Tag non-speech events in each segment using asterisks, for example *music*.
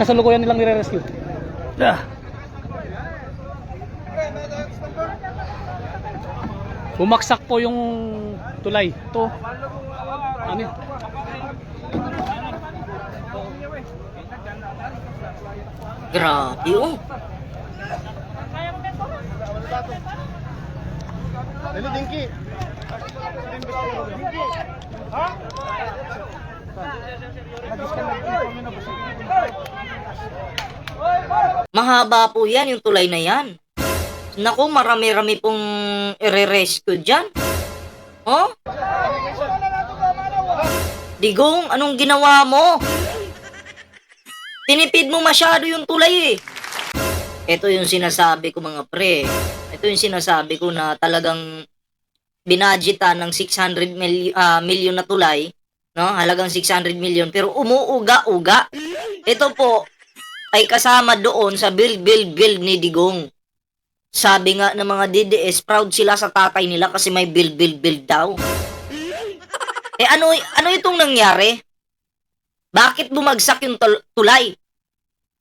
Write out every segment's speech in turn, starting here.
kasalukuyan nilang nire-rescue. Ah. Bumaksak po yung tulay. Ito. Ano? Grabe oh. Dali, Dinky. Mahaba po yan, yung tulay na yan. Naku, marami-rami pong ire-rescue dyan. Oh? Digong, anong ginawa mo? Tinipid mo masyado yung tulay eh. Ito yung sinasabi ko mga pre. Ito yung sinasabi ko na talagang binadgetan ng 600 mil, ah, million na tulay. No? Halagang 600 million. Pero umuuga-uga. Ito po, ay kasama doon sa build, build, build ni Digong. Sabi nga ng mga DDS, proud sila sa tatay nila kasi may build, build, build daw. Eh ano, ano itong nangyari? Bakit bumagsak yung tul- tulay?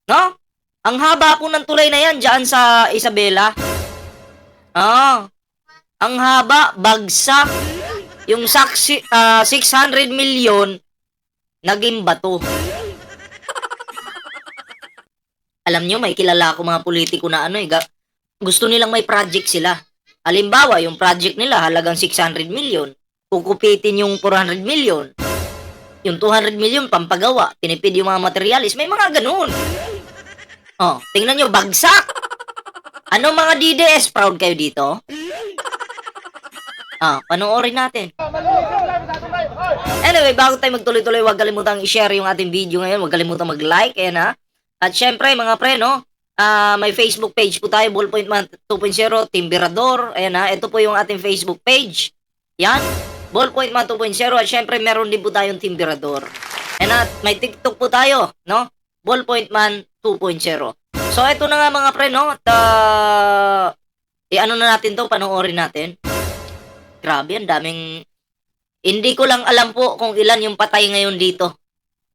No? Ang haba po ng tulay na yan dyan sa Isabela. Ah, ang haba, bagsak. Yung saksi, ah, 600 million, naging bato. Alam nyo, may kilala ako mga politiko na ano eh, gusto nilang may project sila. Halimbawa, yung project nila halagang 600 million. Kukupitin yung 400 million. Yung 200 million pampagawa. Tinipid yung mga materialis. May mga ganun. Oh, tingnan nyo, bagsak. Ano mga DDS? Proud kayo dito? Ah, panoorin natin. Anyway, bago tayo magtuloy-tuloy, huwag kalimutang i-share yung ating video ngayon. Huwag kalimutang mag-like, ayan ha. At syempre, mga pre, no? Ah, may Facebook page po tayo, Ballpoint Man 2.0, Timberador. Ayan ha, ito po yung ating Facebook page. Yan, Ballpoint Man 2.0. At syempre, meron din po tayong Timberador. Ayan ha, may TikTok po tayo, no? Ballpoint Man 2.0. So, ito na nga mga pre, no? At, ah, i-ano na natin to, panoorin natin. Grabe, ang daming... Hindi ko lang alam po kung ilan yung patay ngayon dito.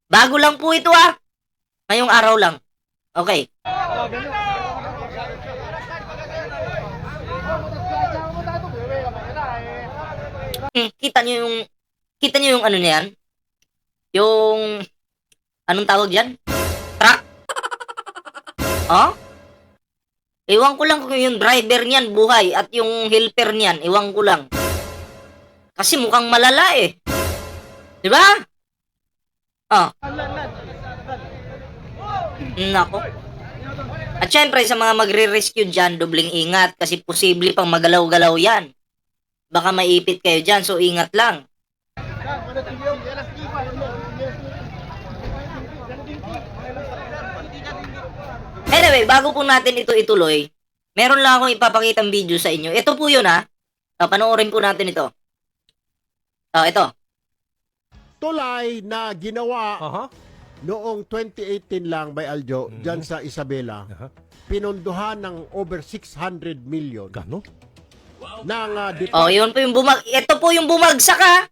Bago lang po ito ah. Ngayong araw lang. Okay. Hmm, kita niyo yung kita niyo yung ano niyan? Yung anong tawag diyan? Truck. Oh? Iwan ko lang kung yung driver niyan buhay at yung helper niyan, iwan ko lang. Kasi mukhang malala eh. 'Di ba? Oh. Nako. At syempre sa mga magre-rescue dyan, dobling ingat kasi posible pang magalaw-galaw yan. Baka maipit kayo dyan, so ingat lang. Anyway, bago po natin ito ituloy, meron lang akong ipapakitang video sa inyo. Ito po yun ha. Uh, panoorin po natin ito. Oh, ito. Tulay na ginawa Aha. Noong 2018 lang by Aljo Mhm. dyan sa Isabela. Aha. Pinondohan ng over 600 million Gano? ng uh, Oh, yun po yung bumag... Ito po yung bumagsak ha.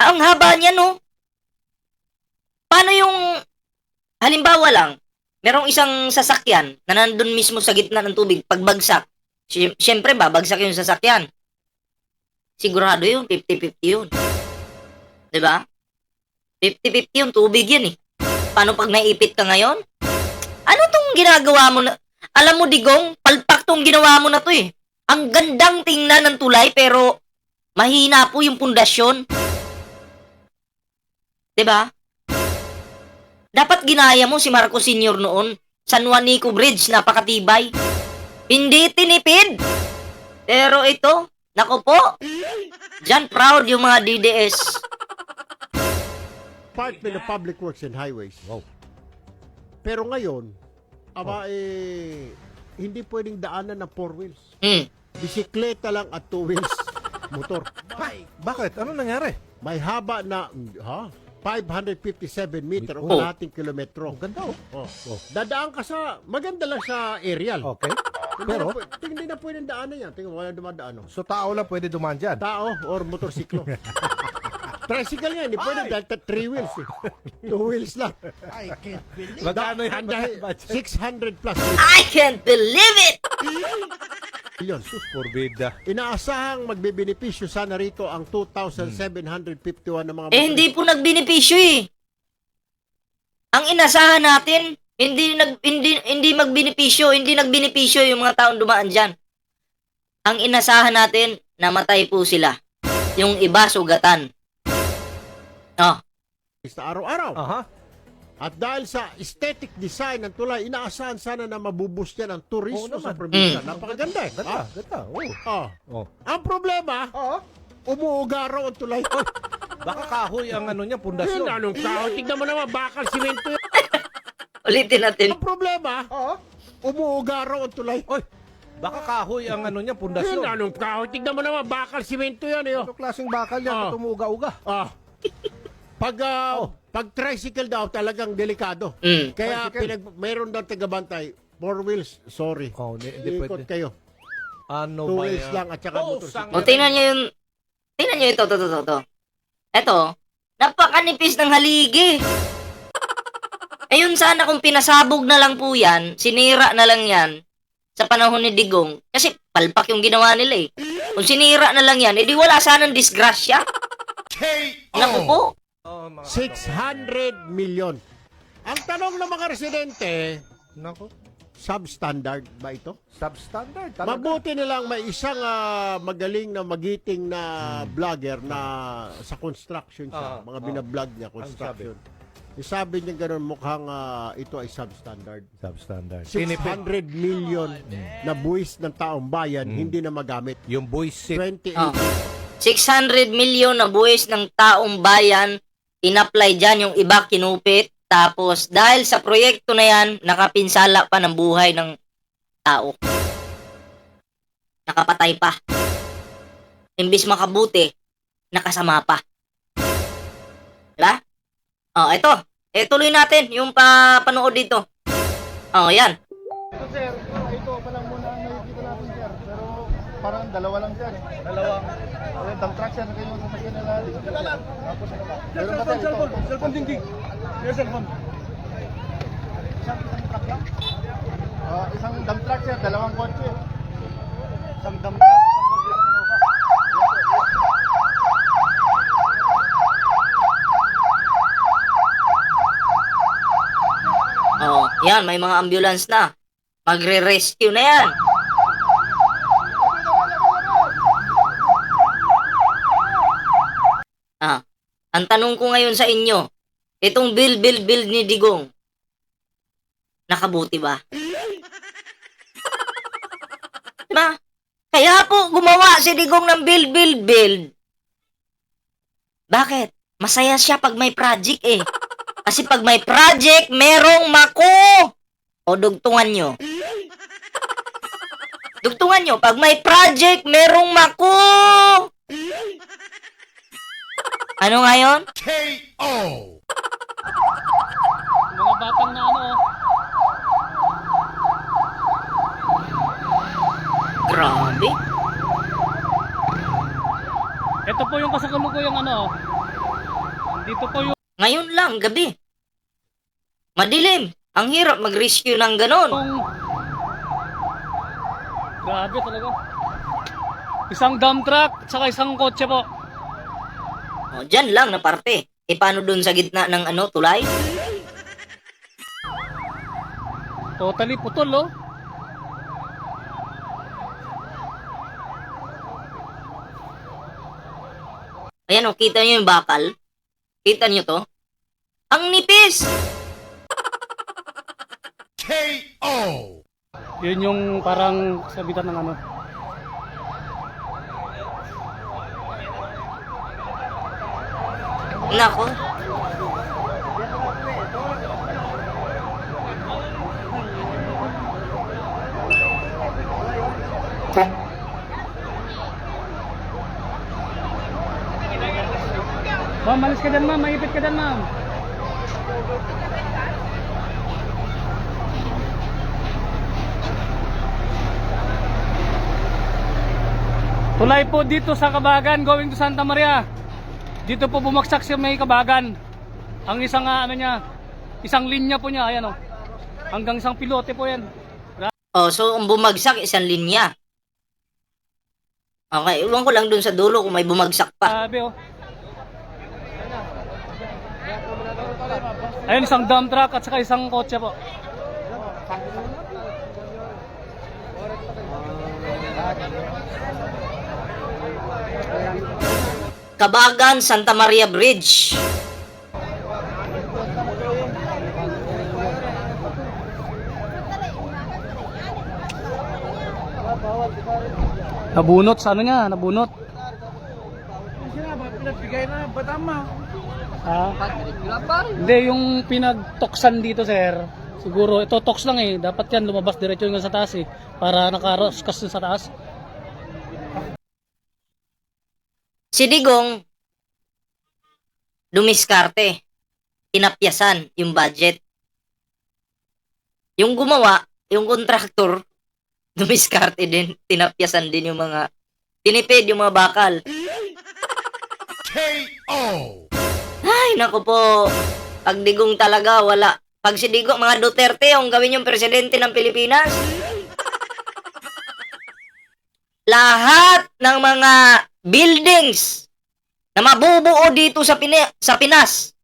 Ang haba niya no. Paano yung... Halimbawa lang, merong isang sasakyan na nandun mismo sa gitna ng tubig, pagbagsak, sy- syempre babagsak yung sasakyan. Sigurado yun, 50-50 yun. 'Di ba? 50-50 yung tubig yan eh. Paano pag naipit ka ngayon? Ano tong ginagawa mo na... Alam mo, Digong, palpak tong ginawa mo na to eh. Ang gandang tingnan ng tulay pero mahina po yung pundasyon. ba? Dapat ginaya mo si Marcos Sr. noon. San Juanico Bridge, napakatibay. Hindi tinipid. Pero ito, nako po. Diyan proud yung mga DDS. Department of Public Works and Highways. Wow. Pero ngayon, aba eh, hindi pwedeng daanan ng four wheels. Hmm. Bisikleta lang at two wheels *laughs* motor. Bakit? Ano nangyari? May haba na, ha? 557 meter o Oh. kalahating kilometro. Ang ganda oh. Oh. Dadaan ka sa, maganda lang sa aerial. Okay. Hindi Pero, na, hindi na pwedeng daanan yan. Tingnan mo, wala dumadaan. oh. so tao lang pwede dumaan dyan. Tao or motorsiklo. *laughs* Tricycle nga, hindi pwede dahil ta- three wheels eh. Two wheels lang. I can't believe Magkano yan? Ang dahil Budget? 600 plus I can't believe it! Sus, forbida. Inaasahang magbibenepisyo sana rito ang 2,751 ng mga Eh, hindi po nagbenepisyo eh. Ang inasahan natin, hindi nag hindi hindi magbenepisyo, hindi nagbenepisyo yung mga taong dumaan diyan. Ang inasahan natin, namatay po sila. Yung iba sugatan. Oh, motorista araw-araw. Aha. At dahil sa aesthetic design ng tulay, inaasahan sana na mabuboost yan ang turismo sa probinsya. Mm. Napakaganda eh. Ganda, Ah, ganda. Oh. ah. Oh. Ang problema, Oo. umuuga raw ang tulay. *laughs* Baka kahoy ang ano niya, Yun, pundasyon. anong tao? Tignan mo naman, bakal simento yun. *laughs* ulitin natin. Ang problema, Oo. umuuga raw ang tulay. Oy, baka kahoy ang ano niya, Yun, pundasyon. anong tao? Tignan mo naman, bakal simento yan. Eh. oh. Ano klaseng bakal yan? Ah. Oh. Tumuga-uga. Ah. *laughs* Pag, ah, Oh. pag tricycle daw, talagang delikado. Mm. Kaya Tricycle. pinag, mayroon daw tagabantay. Four wheels, sorry. Oh, hindi, hindi Ikot pwede. kayo. Ano Two ba wheels yan? lang at saka Oh, motorsiklo. O, tingnan nyo yung... Tingnan nyo ito, ito, ito, ito. Ito, napakanipis ng haligi. *laughs* Ayun sana kung pinasabog na lang po yan, sinira na lang yan sa panahon ni Digong. Kasi palpak yung ginawa nila eh. Kung sinira na lang yan, edi wala sanang disgrasya. Naku po. Oh, mga 600 million. Ang tanong ng mga residente, Nako. substandard ba ito? Substandard. Talaga. Mabuti nilang may isang ah, magaling na magiting na vlogger na sa construction siya. Ah, mga ah. binablog niya, construction. Sabi niya ganun, mukhang ah, ito ay substandard. Substandard. 600 million na buwis ng taong bayan, Mm. hindi na magamit. Yung boy sit. 28 Ah. 600 milyon na buwis ng taong bayan, in-apply dyan yung iba kinupit. Tapos, dahil sa proyekto na yan, nakapinsala pa ng buhay ng tao. Nakapatay pa. Imbis makabuti, nakasama pa. Diba? Oh, ito. Eh, tuloy natin yung pa panood dito. Oh, yan. Sir, ito pa lang muna ang nakikita natin sir. Pero parang dalawa lang sir. Dalawang. Ayun, dump truck sir, kayo yung sasakyan nila. Tapos ano ba? Meron ba? Cellphone, cellphone dingding. Yes, cellphone. Isang, isang truck lang? Ah, isang dump truck sir, dalawang kotse. Isang dump truck. Oh, yan, may mga ambulance na. Magre-rescue na yan. Ah, ang tanong ko ngayon sa inyo, itong build, build, build ni Digong, nakabuti ba? *laughs* Diba? Kaya po gumawa si Digong ng build, build, build. Bakit? Masaya siya pag may project eh. Kasi pag may project, merong mako. O dugtungan nyo. *laughs* Dugtungan nyo, pag may project, merong mako. Ano ngayon? Mga batang na ano, oh. Grabe. Ito po yung kasakalukuyang ano, oh. Dito po yung Ngayon lang, gabi. Madilim. Ang hirap mag-rescue ng ganon. Grabe talaga. Isang dump truck, tsaka isang kotse po. O, dyan lang na parte. E paano dun sa gitna ng ano, tulay? Totally putol, oh. Ayan o, kita nyo yung bakal? Kita nyo to? Ang nipis! Yun yung parang sabitan ng ano. Nako. Ma'am, malis ka dyan, ma'am. Maipit ka dyan, ma'am. Tulay po dito sa Kabagan going to Santa Maria. Dito po bumagsak sa may kabagan. Ang isang ah, ano niya, isang linya po niya, ayan oh. Hanggang isang pilote po yan. Oh, so ang bumagsak isang linya. Okay, iwan ko lang dun sa dulo kung may bumagsak pa. Sabi oh. Ayun, isang dump truck at saka isang kotse po. Kabagan Santa Maria Bridge. Nabunot sa ano niya, nabunot. Ah, hindi, yung pinagtoksan dito, sir. Siguro, ito toks lang eh. Dapat yan, lumabas diretso yung sa taas eh. Para nakaroskas dun sa taas. Si Digong, dumiskarte. Tinapyasan yung budget. Yung gumawa, yung kontraktor, *laughs* dumiskarte din. Tinapyasan din yung mga, tinipid yung mga bakal. Ay, naku po. Pag Digong talaga, wala. Pag si Digong, mga Duterte, yung gawin yung presidente ng Pilipinas. *laughs* Lahat ng mga buildings na mabubuo dito sa, Pine- sa Pinas.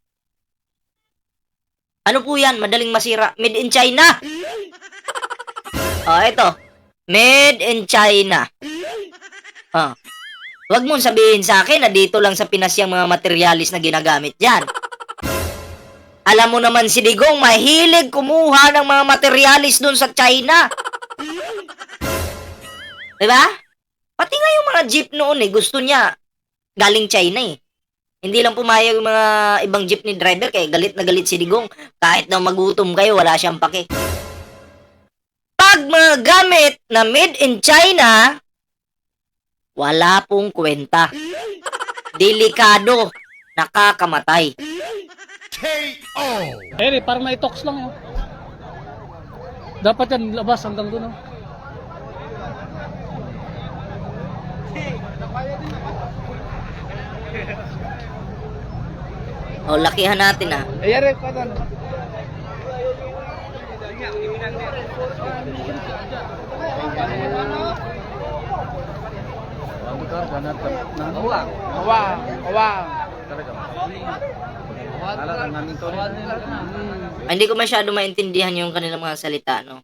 Ano po yan? Madaling masira. Made in China. Oh, ito. Made in China. Ah. Huwag mong sabihin sa akin na dito lang sa Pinas yung mga materialis na ginagamit dyan. Alam mo naman si Digong, mahilig kumuha ng mga materialis dun sa China. Diba? Pati nga yung mga jeep noon eh, gusto niya galing China eh. Hindi lang pumayag yung mga ibang jeepney driver kaya galit na galit si Digong. Kahit na magutom kayo, wala siyang pake. Pag mga gamit na made in China, wala pong kwenta. Delikado. Nakakamatay. Ayun eh, parang naitoks lang yun. Dapat yan, labas hanggang doon oh. O, lakihan natin ah. Ah, Hindi ko masyado maintindihan yung kanilang mga salita, no?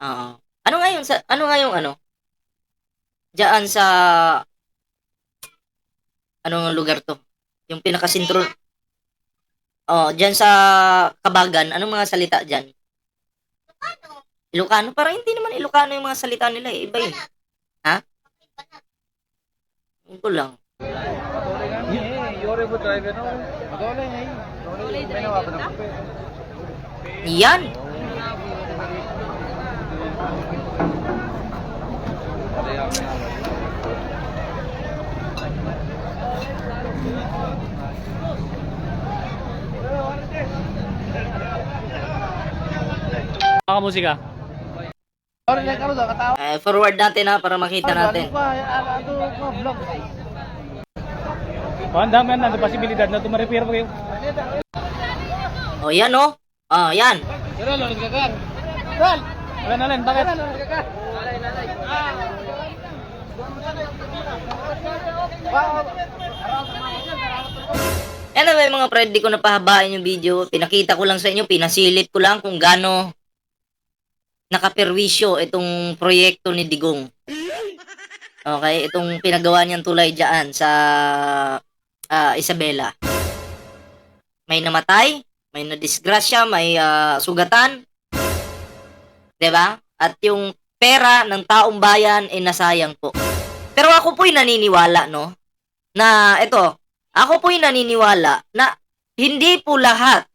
Oo. Ano nga yung, sa, ano nga yung ano? Diyan sa, ano nga lugar to? Yung pinakasintro, oh, diyan sa Kabagan, anong mga salita diyan? Ilocano? Parang hindi naman Ilocano yung mga salita nila eh. Iba yun. Ha? Ko lang. Yan. Mga musika. Eh, forward natin ha para makita natin. Oh, ang dami nandun posibilidad na tumarepair pa kayo. Oh, yan oh. Ah, yan. Alan, Alan, bakit? Anyway mga friend, di ko napahabain yung video. Pinakita ko lang sa inyo, pinasilip ko lang kung gaano nakaperwisyo itong proyekto ni Digong. Okay, itong pinagawa niyang tulay dyan sa ah, Isabela. May namatay, may nadisgrasya, may ah, sugatan. 'Di ba? At yung pera ng taong bayan ay nasayang po. Pero ako po'y naniniwala, no? Na ito, ako po'y naniniwala na hindi po lahat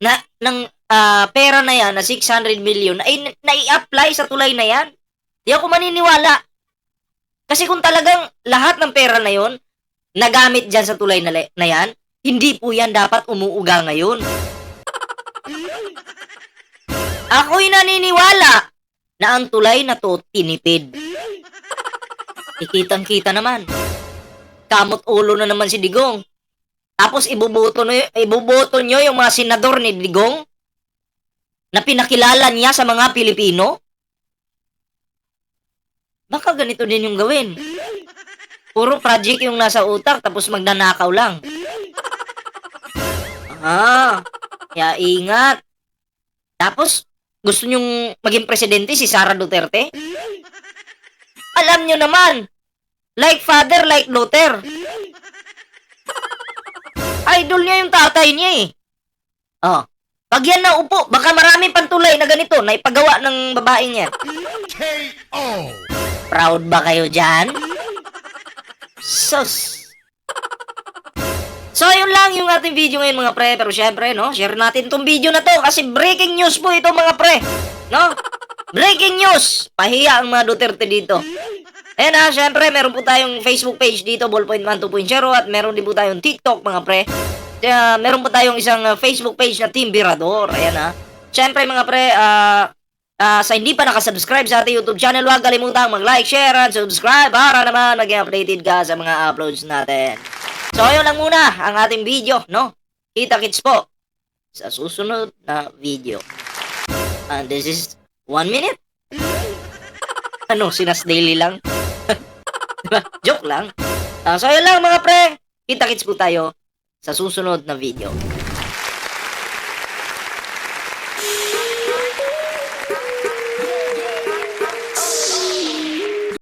na ng ah, pera na yan na 600 million ay na- nai-apply sa tulay na yan. Di ako maniniwala. Kasi kung talagang lahat ng pera na yon nagamit dyan sa tulay na, na yan, hindi po yan dapat umuuga ngayon. Ako'y naniniwala na ang tulay na to tinipid. Ikitang-kita naman. kamot ulo na naman si Digong. Tapos ibuboto, nyo, ibuboto nyo yung mga senador ni Digong na pinakilala niya sa mga Pilipino. Baka ganito din yung gawin. Puro project yung nasa utak tapos magnanakaw lang. Ah, kaya ingat. Tapos, gusto nyong maging presidente si Sara Duterte? Alam nyo naman, like father, like daughter. Idol niya yung tatay niya eh. Oh, pag yan na upo, baka maraming pantulay na ganito na ipagawa ng babaeng yan. Proud ba kayo dyan? Sus. So, yun lang yung ating video ngayon mga pre. Pero syempre, no, share natin tong video na to kasi breaking news po ito mga pre. No? Breaking news! Pahiya ang mga Duterte dito. Ayan ha, syempre, meron po tayong Facebook page dito, Ballpoint Man 2.0 at meron din po tayong TikTok mga pre. Kaya meron po tayong isang uh, Facebook page na Team Birador. Ayan ha. Syempre mga pre, ah... Ah, sa hindi pa nakasubscribe sa ating YouTube channel, huwag kalimutang mag-like, share, and subscribe para naman maging updated ka sa mga uploads natin. So, ayun lang muna ang ating video, no? Kita-kits po sa susunod na video. And this is one minute. *laughs* Ano, sinas daily lang? Joke lang. Ah, so, ayun lang mga pre. Kita-kits po tayo sa susunod na video.